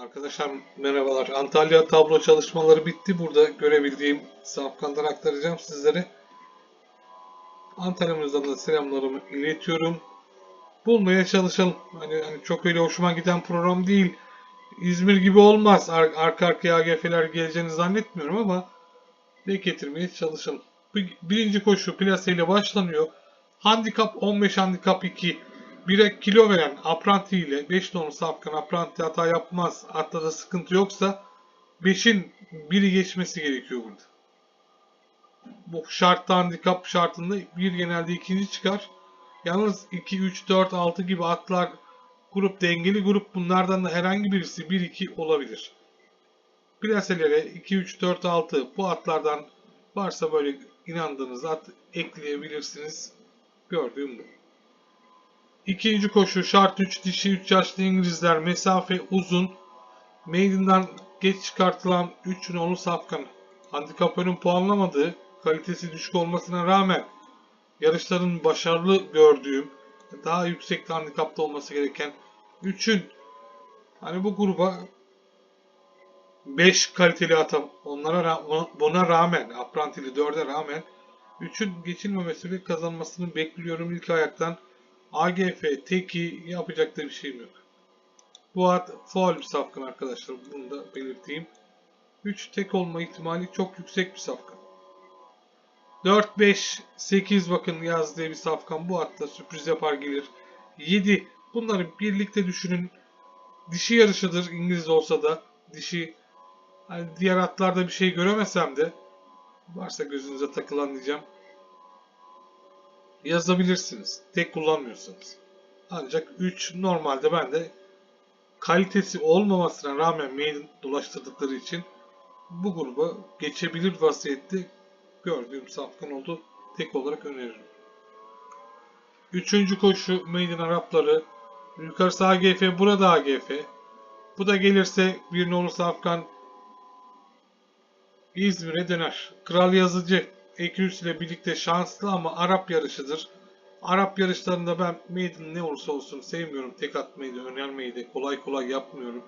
Arkadaşlar merhabalar. Antalya tablo çalışmaları bitti. Burada görebildiğim safkandan aktaracağım sizlere. Antalya'mızdan da selamlarımı iletiyorum. Bulmaya çalışalım. Hani, hani çok öyle hoşuma giden program değil. İzmir gibi olmaz. Ar arka arkaya AGF'ler geleceğini zannetmiyorum ama denk getirmeye çalışalım. Bir- Birinci koşu plaseyle başlanıyor. Handikap 15 handikap 2. 1'e kilo veren Apranti ile 5 nolu safkan Apranti hata yapmaz. Hatta da sıkıntı yoksa 5'in biri geçmesi gerekiyor burada. Bu şartta handikap şartında bir genelde ikinci çıkar. Yalnız 2, 3, 4, 6 gibi atlar grup dengeli grup bunlardan da herhangi birisi 1-2 olabilir. Plaselere 2, 3, 4, 6 bu atlardan varsa böyle inandığınız at ekleyebilirsiniz. Gördüğüm bu. İkinci koşu şart 3 dişi 3 yaşlı İngilizler mesafe uzun. Maiden'dan geç çıkartılan 3 nolu safkan. Handikapörün puanlamadığı kalitesi düşük olmasına rağmen yarışların başarılı gördüğüm daha yüksek handikapta olması gereken 3'ün hani bu gruba 5 kaliteli ata onlara ra- buna rağmen Aprantili 4'e rağmen 3'ün geçilmemesi ve kazanmasını bekliyorum ilk ayaktan. AGF teki yapacak da bir şeyim yok. Bu at faul bir safkan arkadaşlar. Bunu da belirteyim. 3 tek olma ihtimali çok yüksek bir safkan. 4, 5, 8 bakın yazdığı bir safkan. Bu hatta sürpriz yapar gelir. 7. Bunları birlikte düşünün. Dişi yarışıdır İngiliz olsa da. Dişi hani diğer atlarda bir şey göremesem de varsa gözünüze takılan diyeceğim yazabilirsiniz. Tek kullanmıyorsanız. Ancak 3 normalde ben de kalitesi olmamasına rağmen maiden dolaştırdıkları için bu gruba geçebilir vaziyette gördüğüm safkan oldu. Tek olarak öneririm. Üçüncü koşu Maiden Arapları. Yukarısı AGF, burada AGF. Bu da gelirse bir nolu safkan İzmir'e döner. Kral Yazıcı Ekürüs ile birlikte şanslı ama Arap yarışıdır. Arap yarışlarında ben maiden ne olursa olsun sevmiyorum. Tek atmayı da önermeyi de kolay kolay yapmıyorum.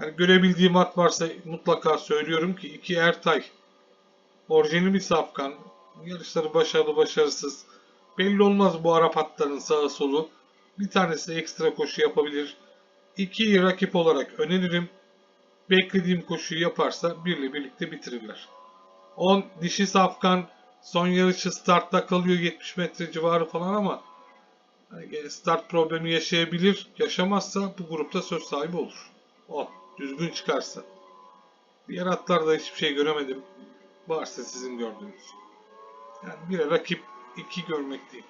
Yani görebildiğim at varsa mutlaka söylüyorum ki iki Ertay orijinal bir safkan. Yarışları başarılı başarısız. Belli olmaz bu Arap atların sağı solu. Bir tanesi ekstra koşu yapabilir. İki rakip olarak öneririm. Beklediğim koşuyu yaparsa birle birlikte bitirirler. 10 dişi safkan son yarışı startta kalıyor 70 metre civarı falan ama hani start problemi yaşayabilir. Yaşamazsa bu grupta söz sahibi olur. 10 düzgün çıkarsa. Diğer atlarda hiçbir şey göremedim. Varsa sizin gördüğünüz. Yani bir rakip iki görmek değil.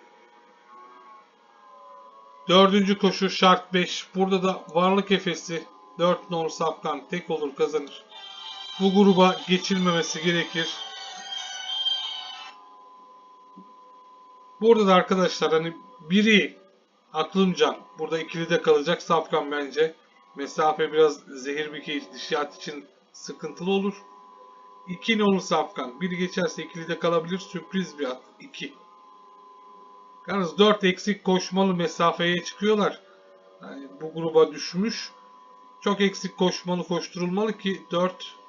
Dördüncü koşu şart 5. Burada da varlık efesi 4 nolu safkan tek olur kazanır. Bu gruba geçilmemesi gerekir. Burada da arkadaşlar hani biri aklımca burada ikili de kalacak safkan bence. Mesafe biraz zehir bir kez dişi at için sıkıntılı olur. 2 nolu safkan. Biri geçerse ikili de kalabilir. Sürpriz bir at. 2. Yalnız 4 eksik koşmalı mesafeye çıkıyorlar. Yani bu gruba düşmüş. Çok eksik koşmalı koşturulmalı ki 4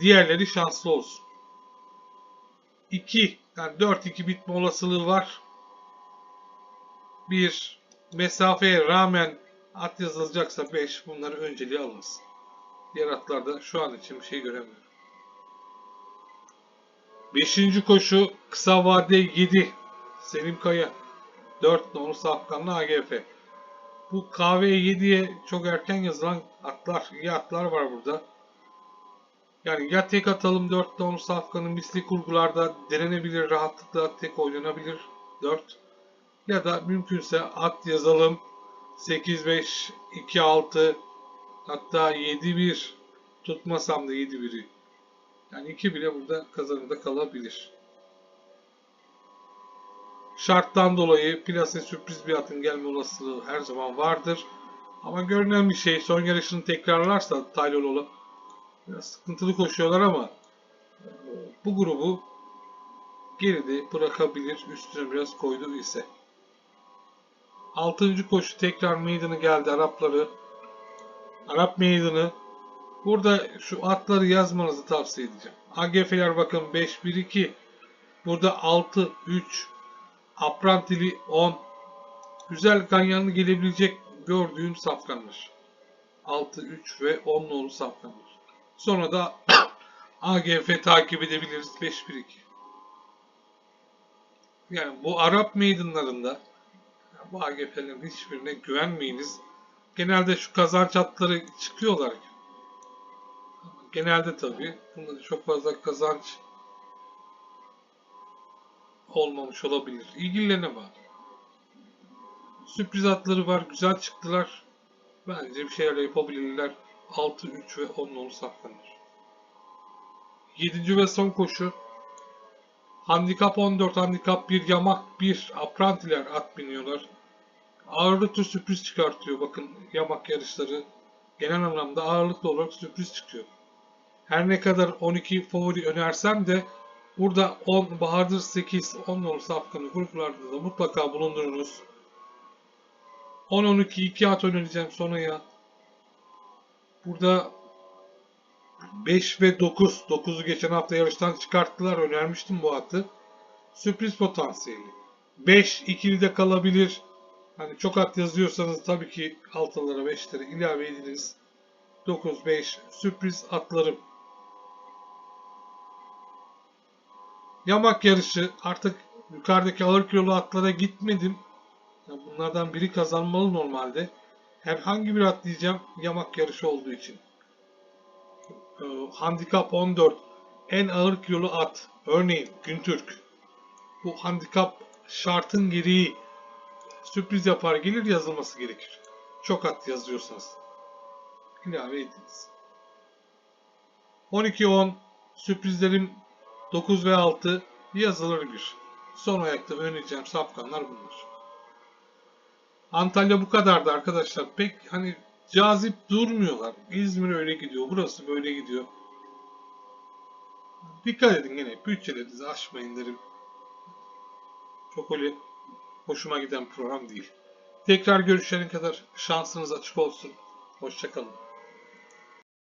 diğerleri şanslı olsun. 2 yani 4-2 bitme olasılığı var. 1 mesafeye rağmen at yazılacaksa 5 bunları önceliğe alınız. Diğer atlarda şu an için bir şey göremiyorum. 5. koşu kısa vade 7 Selim Kaya 4 nolu Safkanlı AGF. Bu KV7'ye çok erken yazılan atlar, iyi atlar var burada. Yani ya tek atalım 4 nolu safkanın misli kurgularda denenebilir, rahatlıkla tek oynanabilir 4. Ya da mümkünse at yazalım 8-5, 2-6 hatta 7-1 tutmasam da 7-1'i. Yani 2 bile burada kazanıda kalabilir. Şarttan dolayı plase sürpriz bir atın gelme olasılığı her zaman vardır. Ama görünen bir şey son yarışını tekrarlarsa Tayloloğlu biraz sıkıntılı koşuyorlar ama e, bu grubu geride bırakabilir üstüne biraz koydu ise. Altıncı koşu tekrar meydanı geldi Arapları. Arap meydanı. Burada şu atları yazmanızı tavsiye edeceğim. AGF'ler bakın 5-1-2. Burada 6-3. Aprantili 10. Güzel ganyanlı gelebilecek gördüğüm safkanlar. 6, 3 ve 10 nolu safkanlar. Sonra da AGF takip edebiliriz 5-1-2. Yani bu Arap meydanlarında bu AGF'lerin hiçbirine güvenmeyiniz. Genelde şu kazanç hatları çıkıyorlar. Genelde tabii. Bunda çok fazla kazanç olmamış olabilir. İlgilerine bağlı. Sürpriz atları var. Güzel çıktılar. Bence bir şeyler yapabilirler. 6, 3 ve 10 nolu saklanır. 7. ve son koşu. Handikap 14, handikap 1, yamak 1. Aprantiler at biniyorlar. Ağırlıklı sürpriz çıkartıyor. Bakın yamak yarışları genel anlamda ağırlıklı olarak sürpriz çıkıyor. Her ne kadar 12 favori önersem de burada 10 Bahadır 8 10 nolu safkanı gruplarda da mutlaka bulundurunuz. 10-12 2 at önereceğim Sona'ya. Burada 5 ve 9. 9'u geçen hafta yarıştan çıkarttılar. Önermiştim bu atı. Sürpriz potansiyeli. 5 ikili de kalabilir. Hani çok at yazıyorsanız tabii ki altılara 5'lere ilave ediniz. 9 5 sürpriz atlarım. Yamak yarışı artık yukarıdaki ağır kilolu atlara gitmedim. Bunlardan biri kazanmalı normalde. Herhangi bir at diyeceğim yamak yarışı olduğu için. Ee, handikap 14. En ağır kilolu at. Örneğin Güntürk. Bu handikap şartın gereği sürpriz yapar gelir yazılması gerekir. Çok at yazıyorsanız. İlave ediniz. 12-10 sürprizlerim 9 ve 6 yazılır bir. Son ayakta önereceğim safkanlar bunlar. Antalya bu kadardı arkadaşlar. Pek hani cazip durmuyorlar. İzmir öyle gidiyor. Burası böyle gidiyor. Dikkat edin gene. Bütçelerinizi aşmayın derim. Çok öyle hoşuma giden program değil. Tekrar görüşene kadar şansınız açık olsun. Hoşçakalın.